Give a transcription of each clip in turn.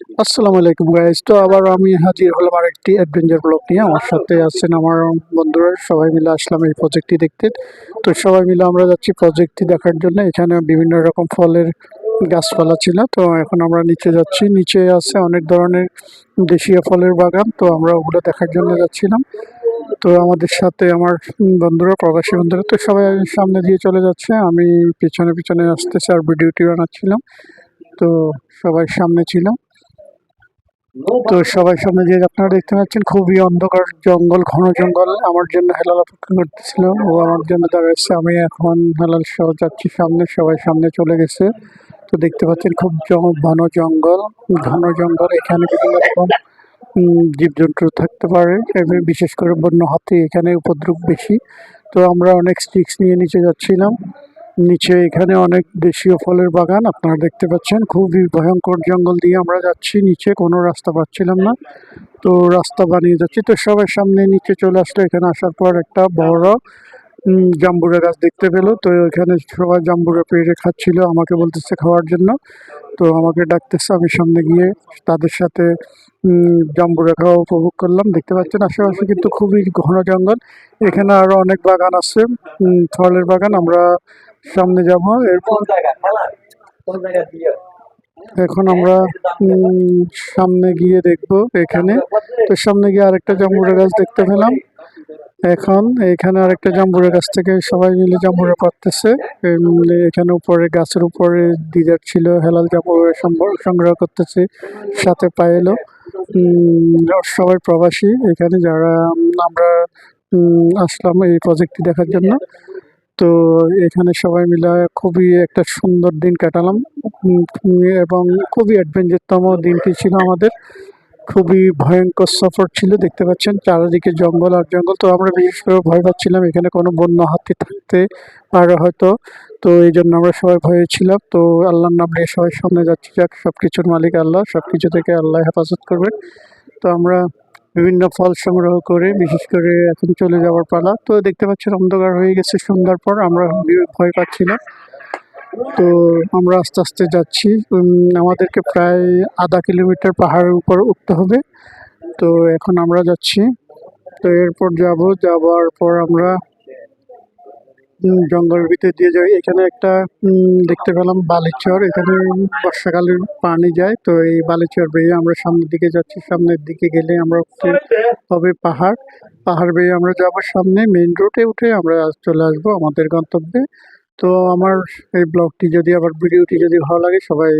আসসালামু আলাইকুম গাইজ তো আবার আমি হাজির হলাম আর একটি অ্যাডভেঞ্চার ব্লগ নিয়ে। আমার সাথে আছেন আমার বন্ধুরা, সবাই মিলে আসলাম এই প্রজেক্টটি দেখতে। তো সবাই মিলে আমরা যাচ্ছি প্রজেক্টটি দেখার জন্য। এখানে বিভিন্ন রকম ফলের গাছপালা ছিল। তো এখন আমরা নিচে যাচ্ছি। নিচে আছে অনেক ধরনের দেশীয় ফলের বাগান। তো আমরা ওগুলো দেখার জন্য যাচ্ছিলাম। তো আমাদের সাথে আমার বন্ধুরা, প্রবাসী বন্ধুরা, তো সবাই সামনে দিয়ে চলে যাচ্ছে। আমি পিছনে পিছনে আসতেছি আর ভিডিওটি বানাচ্ছিলাম। তো সবাই সামনে ছিল। তো সবাই সামনে দিয়ে আপনারা দেখতে পাচ্ছেন, খুবই অন্ধকার জঙ্গল, ঘন জঙ্গল। আমার জন্য হেলাল অপেক্ষা করতেছিল, ও আমার জন্য দাঁড়াচ্ছে আমি এখন হেলাল সহ যাচ্ছি সামনে, সবাই সামনে চলে গেছে। তো দেখতে পাচ্ছেন, খুব ঘন জঙ্গল। ঘন জঙ্গল, এখানে বিভিন্ন রকম জীবজন্তু থাকতে পারে। বিশেষ করে বন্য হাতি, এখানে উপদ্রব বেশি। তো আমরা অনেক স্টিক্স নিয়ে নিচে যাচ্ছিলাম। নিচে এখানে অনেক দেশীয় ফলের বাগান, আপনারা দেখতে পাচ্ছেন। খুবই ভয়ঙ্কর জঙ্গল দিয়ে আমরা যাচ্ছি। নিচে কোনো রাস্তা পাচ্ছিলাম না। তো রাস্তা বানিয়ে যাচ্ছি। তো সবাই সামনে নিচে চলে আসলো। এখানে আসার পর একটা বড় জাম্বুরা গাছ দেখতে পেল। তো এখানে সবাই জাম্বুরা পেড়ে খাচ্ছিল, আমাকে বলতেছে খাওয়ার জন্য। তো আমাকে ডাকতেছে, আমি সামনে গিয়ে তাদের সাথে জাম্বুরা খাওয়া উপভোগ করলাম। দেখতে পাচ্ছেন আশেপাশে কিন্তু খুবই ঘন জঙ্গল। এখানে আরও অনেক বাগান আছে ফলের বাগান। আমরা সামনে যাব এরপর এখন আমরা সামনে গিয়ে দেখব এখানে। তো সামনে গিয়ে আরেকটা জাম্বুরা গাছ দেখতে পেলাম। এখন এখানে আরেকটা জাম্বুরা গাছ থেকে সবাই মিলে জাম্বুরা পারতেছে। এখানে উপরে গাছের উপরে দিদার ছিল হেলাল জাম্বুরা সংগ্রহ করতেছে সাথে পায়েলো সবাই প্রবাসী এখানে যারা আমরা আসলাম এই প্রজেক্টটি দেখার জন্য। তো এখানে সবাই মিলে খুবই একটা সুন্দর দিন কাটালাম। এবং খুবই অ্যাডভেঞ্চারতম দিনটি ছিল আমাদের। খুবই ভয়ঙ্কর সফর ছিল, দেখতে পাচ্ছেন চারিদিকে জঙ্গল আর জঙ্গল। তো আমরা বিশেষ করে ভয় পাচ্ছিলাম, এখানে কোনো বন্য হাতি থাকতে পারে হয়তো। তো এই জন্য আমরা সবাই ভয়ে ছিলাম। তো আল্লাহর নাম নিয়ে সবাই সামনে যাচ্ছি। যাক সব কিছুর মালিক আল্লাহ সব কিছু থেকে আল্লাহ হেফাজত করবেন। তো আমরা বিভিন্ন ফল সংগ্রহ করে, বিশেষ করে এখন চলে যাওয়ার পালা। তো দেখতে পাচ্ছেন অন্ধকার হয়ে গেছে সন্ধ্যার পর, আমরা ভয় পাচ্ছি না তো আমরা আস্তে আস্তে যাচ্ছি। আমাদেরকে প্রায় আধা কিলোমিটার পাহাড়ের উপর উঠতে হবে। তো এখন আমরা যাচ্ছি। তো এরপর যাব, যাওয়ার পর আমরা জঙ্গলের ভিতর দিয়ে যাই এখানে একটা দেখতে পেলাম বালিচর এখানে বর্ষাকালে পানি যায়। তো এই বালিচর বেয়ে আমরা সামনের দিকে যাচ্ছি। সামনের দিকে গেলে আমরা হবে পাহাড়। পাহাড় বেয়ে আমরা যাব সামনে মেইন রোডে উঠে আমরা চলে আসব আমাদের গন্তব্যে। তো আমার এই ব্লগটি যদি আবার ভিডিওটি যদি ভালো লাগে সবাই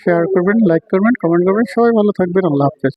শেয়ার করবেন লাইক করবেন কমেন্ট করবেন। সবাই ভালো থাকবেন। আল্লাহ হাফেজ।